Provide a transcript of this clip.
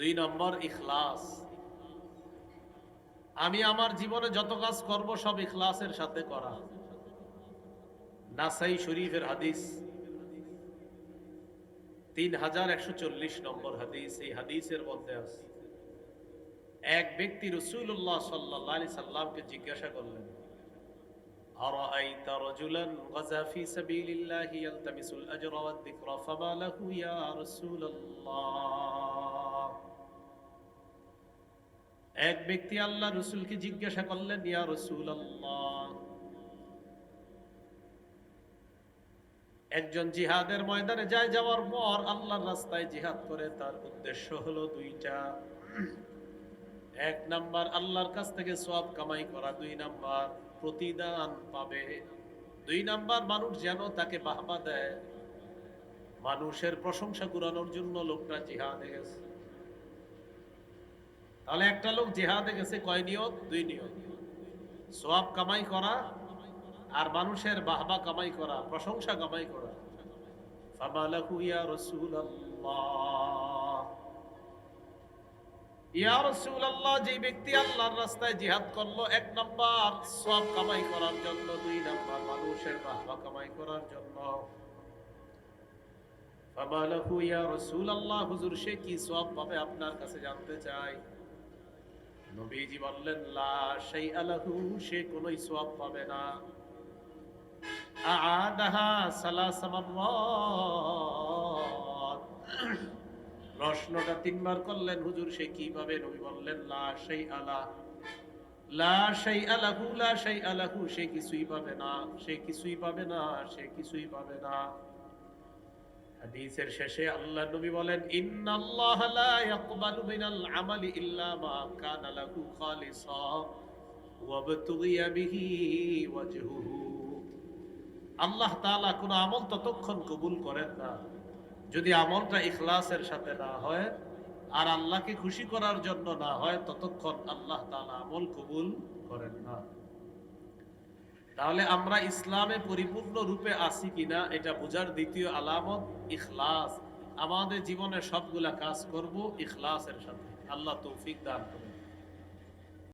দুই নম্বর ইখলাস আমি আমার জীবনে যত কাজ করব সব ইখলাসের সাথে করা নাসাই শরীফের হাদিস তিন হাজার একশো চল্লিশ নম্বর হাদিস এই হাদিসের মধ্যে আছে এক ব্যক্তি রসুল্লাহ সাল্লাহ আলি সাল্লামকে জিজ্ঞাসা করলেন أرأيت رجلا غزا في سبيل الله يلتمس الأجر والذكر فما له يا رسول الله এক ব্যক্তি আল্লাহ রসুলকে জিজ্ঞাসা করলেন, ইয়া রসুল একজন জিহাদের ময়দানে যায় যাওয়ার পর আল্লাহর রাস্তায় জিহাদ করে, তার উদ্দেশ্য হলো দুইটা। এক নাম্বার, আল্লাহর কাছ থেকে সব কামাই করা। দুই নাম্বার, প্রতিদান পাবে। দুই নাম্বার, মানুষ যেন তাকে বাহবা দেয়। মানুষের প্রশংসা কুরানোর জন্য লোকটা জিহাদে গেছে। তাহলে একটা লোক জিহাদে গেছে কয় নিয়ত? দুই নিয়ত। সব কামাই করা আর মানুষের বাহবা কামাই করা, প্রশংসা কামাই করা। যে ব্যক্তি আল্লাহর রাস্তায় জিহাদ করল, এক কামাই করার জন্য, দুই নাম্বার মানুষের বাহবা কামাই করার জন্য। সে কি সওয়াব পাবে আপনার কাছে জানতে চাই? নবীজি বললেন, লা শাইআ লাহু, সে পাবে না। মাররাত প্রশ্নটা তিনবার করলেন, হুজুর সে কি কীভাবে নবী বললেন, লা সেই আলা লা সেই আলাহু লা সেই আলাহু সে কিছুই পাবে না, সে কিছুই পাবে না, সে কিছুই পাবে না। হাদিসের শেষে আল্লাহ নবী বলেন, ইন্নাল্লাহ লা ইয়াকবালু মিনাল আমালি ইল্লা মা কানা লাহু খালিসা ওয়াবতুগিয়া বিহি ওয়াজহুহু। আল্লাহ তাআলা কোন আমল ততক্ষণ কবুল করেন না। যদি আমলটা ইখলাসের সাথে না হয় আর আল্লাহকে খুশি করার জন্য না হয়, ততক্ষণ আল্লাহ তাআলা আমল কবুল করেন না। তাহলে আমরা ইসলামে পরিপূর্ণ রূপে আছি কিনা এটা বোঝার দ্বিতীয় আলামত ইখলাস। আমাদের জীবনে সবগুলা কাজ করব ইখলাসের সাথে। আল্লাহ তৌফিক দান করুন।